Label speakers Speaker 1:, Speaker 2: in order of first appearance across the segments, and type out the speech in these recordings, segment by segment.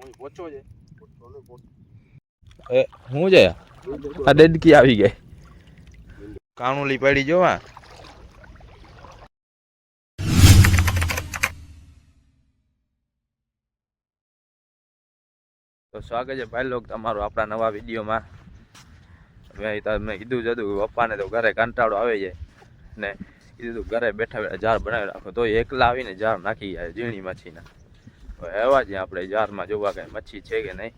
Speaker 1: હું છે.
Speaker 2: એ હું છે? આ ડેડકી આવી ગઈ. કાણુલી પડી જોવા તો સ્વાગત છે ભાઈ લોક તમારું આપણા નવા વિડીયોમાં. મેં તમને કીધું જ હતું પપ્પાને તો ઘરે કંટાળો આવે છે. ને કીધું ઘરે બેઠા બેઠા જાર બનાવી રાખો. તો એકલા આવીને જાર નાખી જાય ઝીણી માછીના એવા જ આપણે જારમાં જોવા કઈ મચ્છી છે કે નહીં?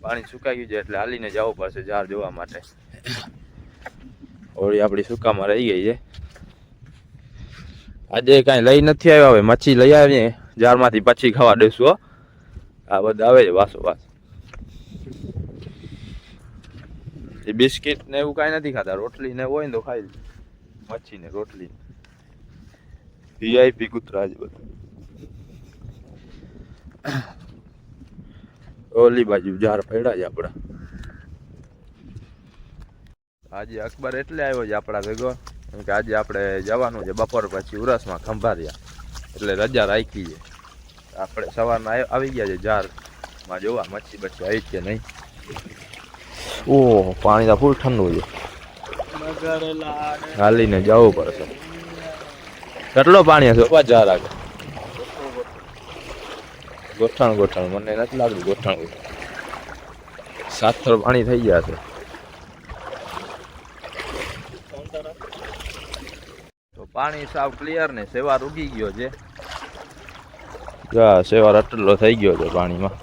Speaker 2: પાણી સુકાઈ ગયું છે એટલે હાલીને જવું પડશે જાર જોવા માટે. હોળી આપણી સુકામાં રહી ગઈ છે. આજે કાંઈ લઈ નથી આવ્યા, હવે મચ્છી લઈ આવીએ. જારમાંથી પછી ખાવા દેશું આ બધા આવે છે વાસો વાસ. એ બિસ્કિટ ને એવું કાંઈ નથી ખાતા, રોટલી ને હોય ને તો ખાઈ મચ્છી ને રોટલી. વીઆઈપી કૂતરા છે બધા. ઓલી બાજુ ઝાડ પડ્યા છે આપણા. આજે અકબર એટલે આવ્યો છે આપણા ભેગો. કેમ કે આજે આપણે જવાનું છે બપોર પછી ઉરસમાં ખંભારિયા. એટલે રજા રાખી છે. આપણે સવારના આવી ગયા છે જારમાં જોવા. મચ્છી બચ્છી આવી કે નહીં? ઓહ પાણી તો ફૂલ ઠંડુ છે. હાલીને જવું પડશે કેટલો પાણી હશે? જાર આગળ. ગોઠણ ગોઠણ, મને નથી લાગતું ગોઠણ ગોઠણ. સાતર પાણી થઈ ગયા છે. તો પાણી સાવ ક્લિયર ને, સેવાર ઉગી ગયો છે. જા સેવાર અટલો થઈ ગયો છે પાણીમાં.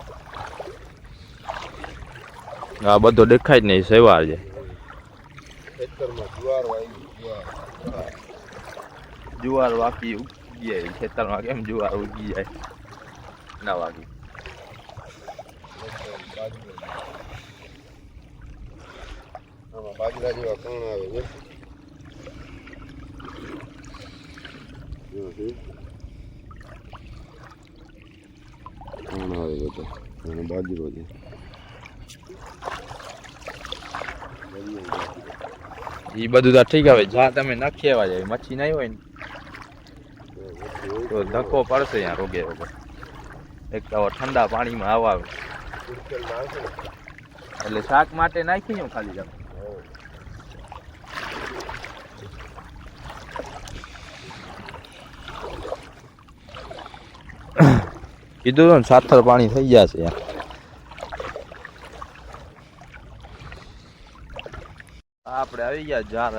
Speaker 2: આ બધો દેખાય જ નહીં, સેવાર છે.
Speaker 1: જુવાર
Speaker 2: વાકી ઉગી જાય, ખેતરમાં કેમ જુવાર ઉગી જાય? ના વાગી.
Speaker 1: આમાં બાજરા જેવા કણ આવે છે. જો આવે બધા અને બાજરો છે.
Speaker 2: એ બધું તો ઠીક હવે જ્યાં તમે નખી આવ્યા જાય મચ્છી નહીં હોય ને તો ધક્કો પડશે અહીંયા રોગે રોગે. એક ઠંડા પાણીમાં આવા એટલે શાક માટે નાખી હું ખાલી જાઉં કીધું ને સાથર પાણી થઈ ગયા છે આપણે આવી ગયા જાર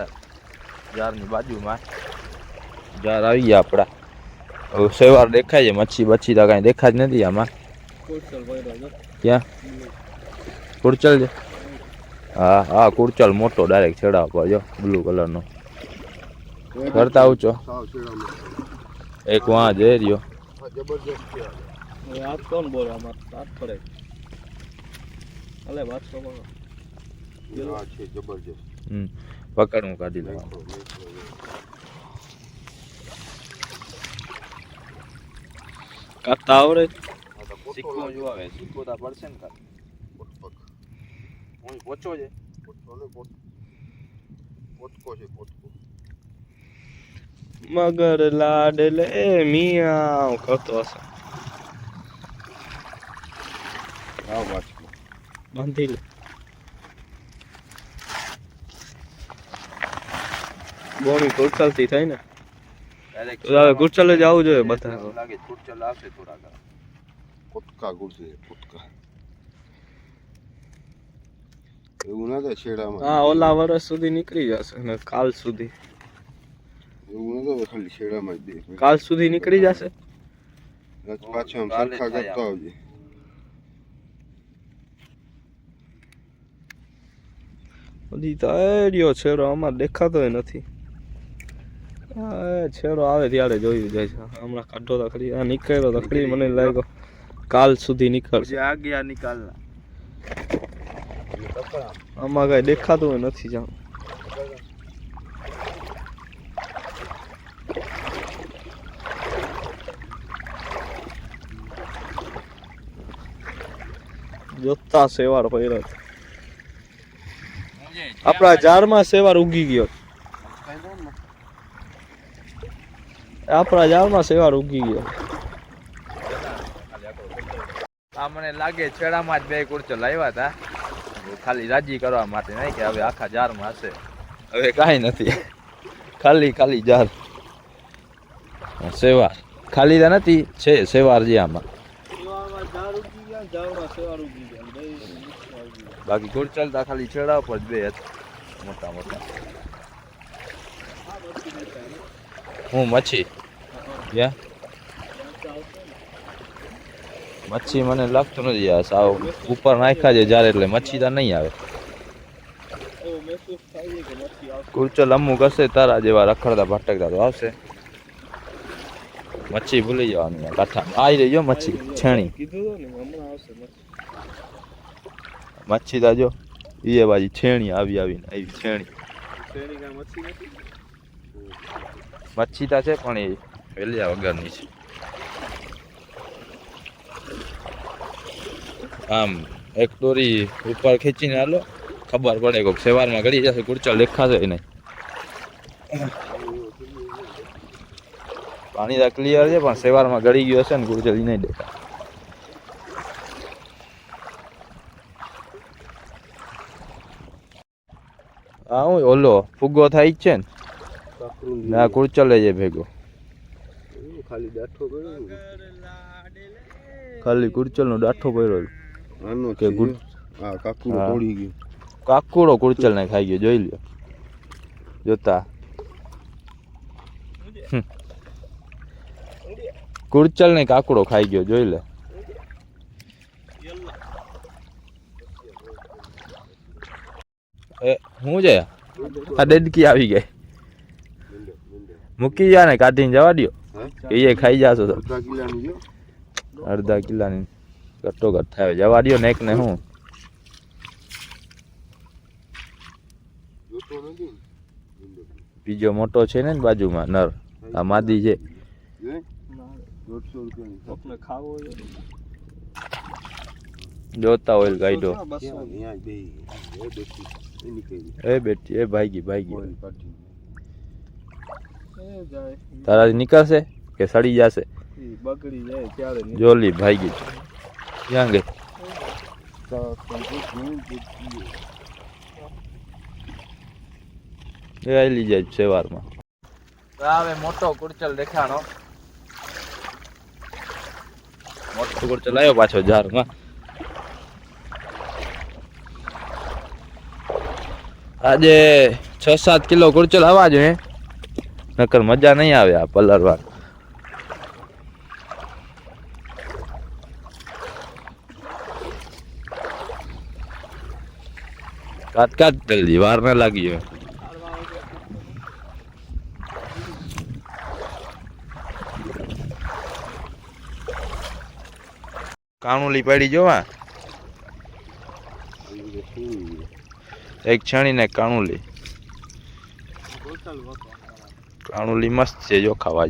Speaker 2: જારની બાજુમાં. જાર આવી ગયા આપણા. સેવાર દેખાય છે મચ્છી બચ્છી તો કાંઈ દેખાય જ નથી આમાં. ક્યાં? કુરચલ છે? હા હા કુરચલ મોટો ડાયરેક્ટ છેડા પર જો બ્લુ કલરનો કરતા આવજો. એક વાં જઈ રહ્યો.
Speaker 1: આ જબરજસ્ત છે આ.
Speaker 3: હાથ કોણ બોલે પડે અલે વાત
Speaker 1: જબરજસ્ત.
Speaker 2: હમ કાઢી લઉં
Speaker 3: કાઢતા આવડે
Speaker 1: તો
Speaker 2: સિક્કો જો આવે સિક્કો તો પડશે ને
Speaker 1: પોટપક.
Speaker 2: હું પોચો છે
Speaker 1: પોટકો છે પોટકો
Speaker 3: મગર લાડલે મિયાવ કરતો હશે
Speaker 1: આવ પાછું
Speaker 3: બાંધી લે બોણી કુરચલથી થાય ને તો હવે કુરચલે જ આવવું જોઈએ બધા
Speaker 2: લાગે કુરચલ આવશે થોડા ઘણા.
Speaker 1: પોટકા ગુડશે પોટકા એવું ના થાય શેડામાં
Speaker 3: હા ઓલા વર્ષ સુધી નીકળી જશે ને કાલ સુધી.
Speaker 1: એવું ના થાય ખાલી શેડામાં જ દે
Speaker 3: કાલ સુધી નીકળી જશે?
Speaker 1: પાછો આમ સરખા કરતો આવજે.
Speaker 3: હજી તો એડિયો છેડો અમારે દેખાતોય નથી. છેડો આવે ત્યારે જોયું જાય છે. હમણાં કાઢો તો ખરી આ નીકળ્યો તો ખરી મને લાગ્યો કાલ સુધી નીકળશે.
Speaker 2: જે આ ગયા નિકાલના
Speaker 3: આમાં કઈ દેખાતું નથી જામ. જોતા સેવાર પડ્યો. આપણા ઝાડમાં સેવાર ઉગી ગયો. આપણા જાળમાં સેવા ઉગી ગયો.
Speaker 2: આ મને લાગે છેડામાં જ બે કુર્ચો લાવ્યા હતા. ખાલી રાજી કરવા માટે નહીં કે હવે આખા જારમાં હશે. હવે કાંઈ નથી. ખાલી ખાલી જાર સેવાર ખાલી તો નથી છે સેવાર જે આમાં.
Speaker 3: બાકી.
Speaker 2: બાકી કુરચલ ખાલી છેડા ઉપર જ બે હતા. મોટા મોટા. હું મચ્છી. યા. મચ્છી મને લાગતું નથી આ સાવ ઉપર નાખ્યા છે જ્યારે એટલે મચ્છી તો નહીં આવે.
Speaker 3: કુર્ચો લંબુ થાય છે કે મચ્છી આવશે
Speaker 2: કુરચલ અમુક હશે તારા જેવા રખડતા ભટકતા તો આવશે. મચ્છી ભૂલી જવાની આ આવી રહી મચ્છી છેણી.
Speaker 3: મચ્છી
Speaker 2: મચ્છી તા જો એ બાજી છેણી આવી આવીને આવી છેણી.
Speaker 3: મચ્છી
Speaker 2: તા છે પણ એ વેલિયા વગરની છે આમ એક દોરી ઉપર ખેંચીને હાલો ખબર પડે કોક સવારમાં ગળી જશે કુરચલ દેખાશે નહીં. પાણી તો ક્લિયર છે પણ સવારમાં ગળી ગયો હશે ને ઈ નહીં દેખાય હા હું ઓલો ફુગ્ગો થાય છે ને? ના કુરચલે છે ભેગો.
Speaker 1: ખાલી ડાઠો ને.
Speaker 2: ખાલી કુરચલનો ડાઠો પડ્યો
Speaker 1: આનો
Speaker 2: કે ગુડ-
Speaker 1: હા
Speaker 2: કાકુડો
Speaker 1: તોડી ગયું.
Speaker 2: કાકુડો કુરચલ ને ખાઈ ગયો જોઈ લ્યો. જોતા. કુરચલ ને કાકુડો ખાઈ ગયો જોઈ લે. એ હું છે? આ ડેડકી આવી ગઈ. મૂકી જા ને કાઢીને જવા કે એ ખાઈ જાશો તો.
Speaker 1: અડધા કિલાનું જો
Speaker 2: અડધા કિલ્લાની ઘટો ઘટ થાય જવા દ્યો ને એક ને. હું બીજો મોટો છે ને બાજુમાં નર. આ માદી છે.
Speaker 3: ખાવો હોય ગાઈડો
Speaker 2: જોતા
Speaker 1: એ
Speaker 2: બેટી એ
Speaker 3: એ જાય
Speaker 2: તારાથી નીકળશે કે સડી જશે?
Speaker 3: બગડી જાય ત્યારે
Speaker 2: જોલી ભાગી ક્યાં ગઈ? લઈ જાય છે વારમાં હવે મોટો કુડચલ દેખાણો. મોટો કુડચલ આવ્યો પાછો જારમાં આજે છ સાત કિલો કુરચલ આવવા જોઈએ. નકર મજા નહીં આવે આ પલરવા. કાત કાત જલ્દી વાર ના લાગી હોય. કાણુલી પડી જોવા. એક છણી ને કાણુલી. કાણુલી મસ્ત છે, જો ખાવા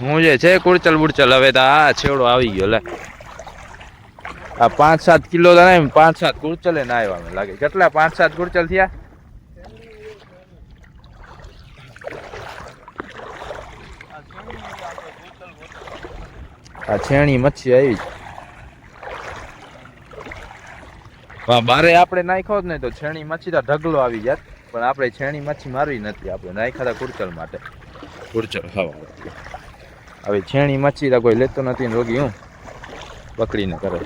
Speaker 2: હું જે છે કુડચલ બુડચલ હવે તો આ છેવડો આવી ગયો, લે. આ પાંચ સાત કિલો તો નહીં, પાંચ સાત કુરચલે ના આવ્યા મને લાગે. કેટલા, પાંચ સાત કુડચલ થયા? આ છેણી મચ્છી આવી. બારે આપણે નાખ્યો જ નહીં તો છેણી મચ્છી તો ઢગલો આવી જાત. પણ આપણે છેણી માછી મારવી નથી આપણે નાખ્યા ખાતા કુરચલ માટે. કુરચલ ખાવા હવે છેણી માછી તો કોઈ લેતો નથી ને રોગી હું પકડીને કરે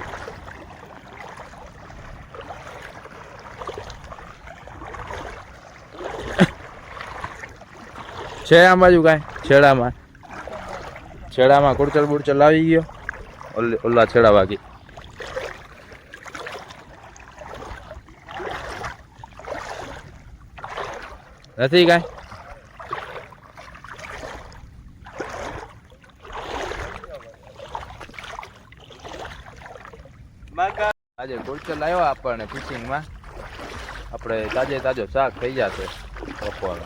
Speaker 2: છે આ બાજુ કાંઈ? છેડામાં? છેડામાં કુરચલ બુરચલ આવી ગયો? ઓલે- છેડા બાકી નથી કાંઈ? આજે કુરચલ આવ્યો આપણને ફિશિંગમાં આપણે તાજે તાજો શાક થઈ જશે બપોર.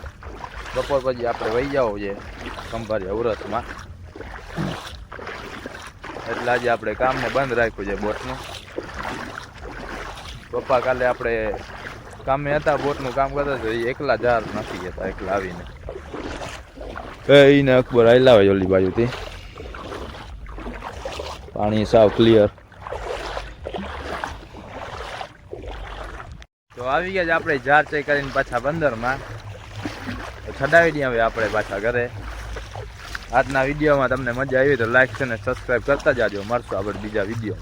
Speaker 2: બપોર પછી આપણે વહી જાવ છે ખંભારી અવરસમાં એટલે આજે આપણે કામને બંધ રાખ્યું છે બોટનું. પપ્પા કાલે આપણે કામે હતા, બોટનું કામ કરતા એ એકલા જાર નથી ગયા એકલા આવીને. એ ઈને અકબર આવેલા હોય ઓલી બાજુથી. પાણી સાવ ક્લિયર તો આવી ગયા આપણે જાર ચેક કરીને પાછા બંદરમાં. તો છડાવી દઈએ હવે આપણે પાછા ઘરે. આજના વિડીયોમાં તમને મજા આવી તો લાઈક છે ને સબસ્ક્રાઈબ કરતા જાજો. મળશું આપણે બીજા વીડિયો